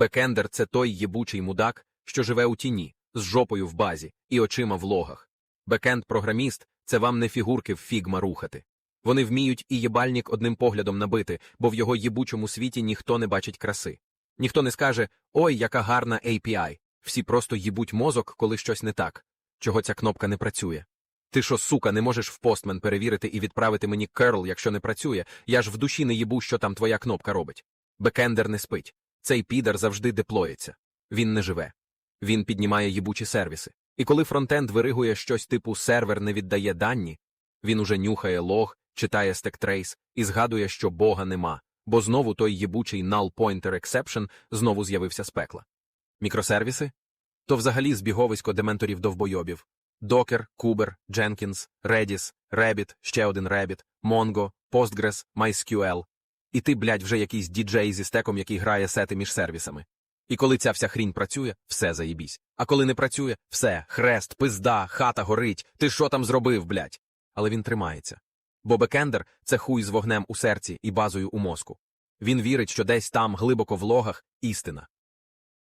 Бекендер це той єбучий мудак, що живе у тіні, з жопою в базі і очима в логах. Бекенд-програміст це вам не фігурки в фігма рухати. Вони вміють і єбальник одним поглядом набити, бо в його єбучому світі ніхто не бачить краси. Ніхто не скаже Ой, яка гарна API. Всі просто їбуть мозок, коли щось не так. Чого ця кнопка не працює? Ти що, сука, не можеш в постмен перевірити і відправити мені керл, якщо не працює, я ж в душі не їбу, що там твоя кнопка робить. Бекендер не спить. Цей підар завжди деплоїться. Він не живе. Він піднімає їбучі сервіси. І коли фронтенд виригує щось типу сервер не віддає дані, він уже нюхає лог, читає стектрейс і згадує, що Бога нема, бо знову той їбучий null pointer exception знову з'явився з пекла. Мікросервіси? То взагалі збіговисько дементорів довбойобів. Docker, Kuber, Jenkins, Redis, Rabbit, ще один Rabbit, Mongo, Postgres, MySQL. І ти, блядь, вже якийсь діджей зі стеком, який грає сети між сервісами. І коли ця вся хрінь працює, все заїбісь. А коли не працює, все, хрест, пизда, хата горить, ти що там зробив, блядь? Але він тримається. Бо бекендер це хуй з вогнем у серці і базою у мозку. Він вірить, що десь там, глибоко в логах, істина.